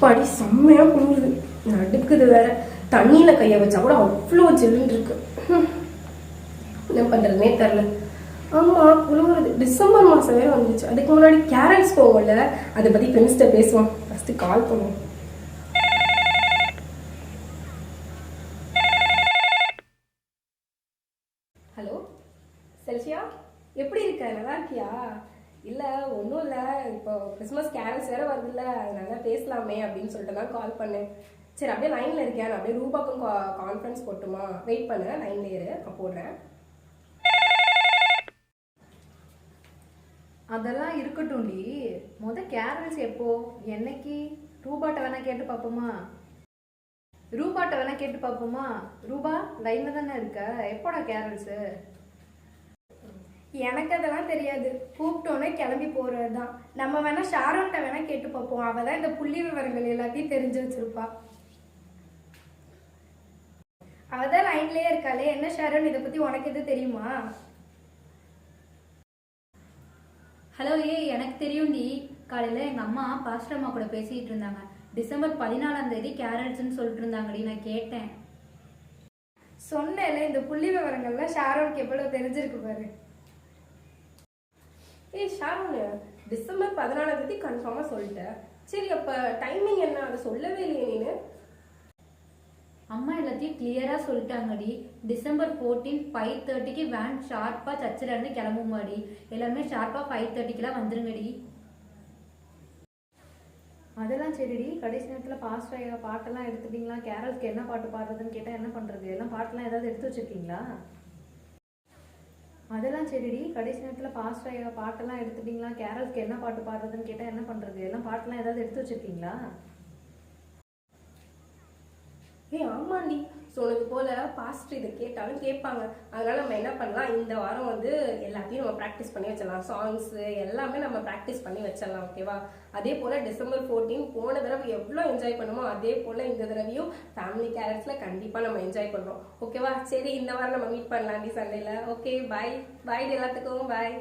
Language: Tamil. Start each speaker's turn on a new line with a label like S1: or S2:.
S1: படி செம்மையா குளிருது. நடுக்குது வேற. தண்ணியில கைய வச்சா கூட அவ்வளோ ஜில்லுன்னு இருக்கு. என்ன பண்றதுனே தெரில ஆமா குளிருது. டிசம்பர் மாசம் வேற வந்துச்சு. அதுக்கு முன்னாடி கேரட்ஸ் போவோம்ல அதை பத்தி ஃப்ரெண்ட்ஸ்கிட்ட பேசுவோம் ஃபர்ஸ்ட் கால் பண்ணுவோம். ஹலோ செல்சியா எப்படி இருக்க? நல்லா இருக்கியா? இல்லை ஒன்றும் இல்லை. இப்போ கிறிஸ்மஸ் கேரல்ஸ் வேற வருதுல்ல அதனால பேசலாமே அப்படின்னு சொல்லிட்டு தான் கால் பண்ணேன். சரி அப்படியே லைனில் இருக்கேன். நான் அப்படியே ரூபாக்கும் கான்ஃபரன்ஸ் போட்டுமா? வெயிட் பண்ணு லைன்ல இரு. நான் போடுறேன்.
S2: அதெல்லாம் இருக்கட்டும்டி முத கேரல்ஸ் எப்போ? என்னைக்கு? ரூபாட்ட வேணா கேட்டு பார்ப்போமா ரூபாட்ட வேணா கேட்டு பார்ப்போமா ரூபா லைன்ல தானே இருக்க. எப்போடா கேரல்ஸு
S3: எனக்கு அதெல்லாம் தெரியாது. கூப்பிட்டோன்னே கிளம்பி போறது தான் நம்ம வேணா ஷாரோன்ட்ட வேணா கேட்டு பார்ப்போம். அவ தான் இந்த புள்ளி விவரங்கள் எல்லாத்தையும் தெரிஞ்சு வச்சிருப்பா. அவ தான் லைன்லயே இருக்காளே. என்ன ஷாரோன்? இதை பத்தி உனக்கு எது தெரியுமா?
S4: ஹலோ ஏய் எனக்கு தெரியும்டி காலையில் எங்கள் அம்மா பாஸ்டர் அம்மா கூட பேசிகிட்டு இருந்தாங்க. டிசம்பர் பதினாலாம் தேதி கேரல்ஸ்னு சொல்லிட்டு இருந்தாங்கடி நான் கேட்டேன்.
S3: சொன்னேன்ல இந்த புள்ளி விவரங்கள்லாம் ஷாரோனுக்கு எவ்வளவு தெரிஞ்சிருக்கு பாரு.
S1: ஏய் ஷாரோனு டிசம்பர் பதினாலாம் தேதி கன்ஃபார்மாக சொல்லிட்டேன். சரி அப்போ டைமிங் என்ன? அதை சொல்லவே இல்லையே நீனு.
S4: அம்மா எல்லாத்தையும் கிளியராக சொல்லிட்டாங்கடி. டிசம்பர் ஃபோர்டீன் ஃபைவ் தேர்ட்டிக்கு வேன் ஷார்ப்பாக சர்ச்சிலேருந்து கிளம்புமாடி. எல்லாருமே ஷார்ப்பாக ஃபைவ் தேர்ட்டிக்கெலாம் வந்துருங்கடி.
S2: அதெல்லாம் சரிடி. கடைசி நேரத்தில் பாஸ்ட் ஐயா பாட்டெல்லாம் எடுத்துட்டீங்களா? கேரல்ஸ்க்கு என்ன பாட்டு பாடுறதுன்னு கேட்டால் என்ன பண்ணுறது எல்லாம் பாட்டெல்லாம் ஏதாவது எடுத்து வச்சிருக்கீங்களா? அதெல்லாம் சரிடி. கடைசி நேரத்தில் பாஸ்ட் ஐயா பாட்டெல்லாம் எடுத்துட்டீங்களா? கேரளுக்கு என்ன பாட்டு பாடுறதுன்னு கேட்டால் என்ன பண்ணுறது எல்லாம் பாட்டெல்லாம் ஏதாவது எடுத்து வச்சிருக்கீங்களா?
S1: ஏய் ஆமாண்டி. சொன்னது போல பாஸ்ட் இதை கேட்டாலும் கேட்பாங்க. அதனால நம்ம என்ன பண்ணலாம்? இந்த வாரம் வந்து எல்லாத்தையும் நம்ம ப்ராக்டிஸ் பண்ணி வச்சிடலாம். சாங்ஸு எல்லாமே நம்ம ப்ராக்டிஸ் பண்ணி வச்சிடலாம் ஓகேவா அதே போல் டிசம்பர் ஃபோர்டீன் போன தடவை எவ்வளோ என்ஜாய் பண்ணுமோ அதே போல் இந்த தடவையும் ஃபேமிலி கேரட்ஸில் கண்டிப்பாக நம்ம என்ஜாய் பண்ணுறோம் ஓகேவா சரி இந்த வாரம் நம்ம மீட் பண்ணலாண்டி சண்டேல ஓகே பாய் பாய் எல்லாத்துக்கும். பாய்